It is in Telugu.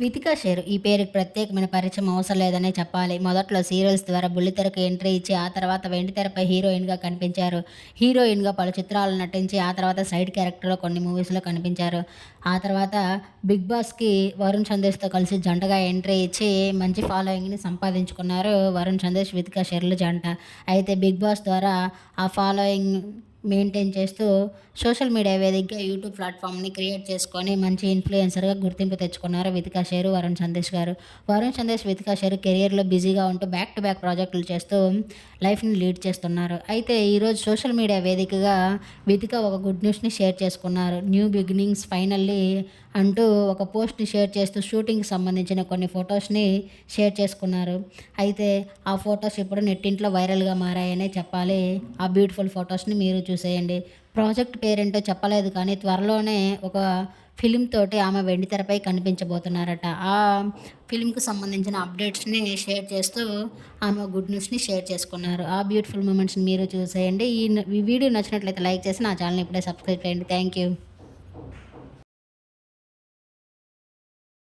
వితికా షేర్ ఈ పేరుకి ప్రత్యేకమైన పరిచయం అవసరం లేదనే చెప్పాలి. మొదట్లో సీరియల్స్ ద్వారా బుల్లితెరకు ఎంట్రీ ఇచ్చి ఆ తర్వాత వెండితెరపై హీరోయిన్గా కనిపించారు. హీరోయిన్గా పలు చిత్రాలు నటించి ఆ తర్వాత సైడ్ క్యారెక్టర్లో కొన్ని మూవీస్లో కనిపించారు. ఆ తర్వాత బిగ్ బాస్కి వరుణ్ సందేశ్తో కలిసి జంటగా ఎంట్రీ ఇచ్చి మంచి ఫాలోయింగ్ని సంపాదించుకున్నారు వరుణ్ సందేశ్ వితికా షేర్లు జంట. అయితే బిగ్ బాస్ ద్వారా ఆ ఫాలోయింగ్ మెయింటైన్ చేస్తూ సోషల్ మీడియా వేదికగా యూట్యూబ్ ప్లాట్ఫామ్ని క్రియేట్ చేసుకొని మంచి ఇన్ఫ్లుయెన్సర్గా గుర్తింపు తెచ్చుకున్నారు వితికా షేరు వరుణ్ సందేశ్ గారు. వరుణ్ సందేశ్ వితికా షేరు కెరియర్లో బిజీగా ఉంటూ బ్యాక్ టు బ్యాక్ ప్రాజెక్టులు చేస్తూ లైఫ్ని లీడ్ చేస్తున్నారు. అయితే ఈరోజు సోషల్ మీడియా వేదికగా వితిక ఒక గుడ్ న్యూస్ని షేర్ చేసుకున్నారు. న్యూ బిగినింగ్స్ ఫైనల్లీ అంటూ ఒక పోస్ట్ని షేర్ చేస్తూ షూటింగ్కి సంబంధించిన కొన్ని ఫొటోస్ని షేర్ చేసుకున్నారు. అయితే ఆ ఫొటోస్ ఇప్పుడు నెట్టింట్లో వైరల్గా మారాయనే చెప్పాలి. ఆ బ్యూటిఫుల్ ఫొటోస్ని మీరు చూ చూసేయండి. ప్రాజెక్ట్ పేరేంటో చెప్పలేదు కానీ త్వరలోనే ఒక ఫిలిం తోటి ఆమె వెండితెరపై కనిపించబోతున్నారట. ఆ ఫిలింకి సంబంధించిన అప్డేట్స్ని షేర్ చేస్తూ ఆమె గుడ్ న్యూస్ని షేర్ చేసుకున్నారు. ఆ బ్యూటిఫుల్ మూమెంట్స్ని మీరు చూసేయండి. ఈ ఈ వీడియో నచ్చినట్లయితే లైక్ చేసి నా ఛానల్ ఇప్పుడే సబ్స్క్రైబ్ చేయండి. Thank you.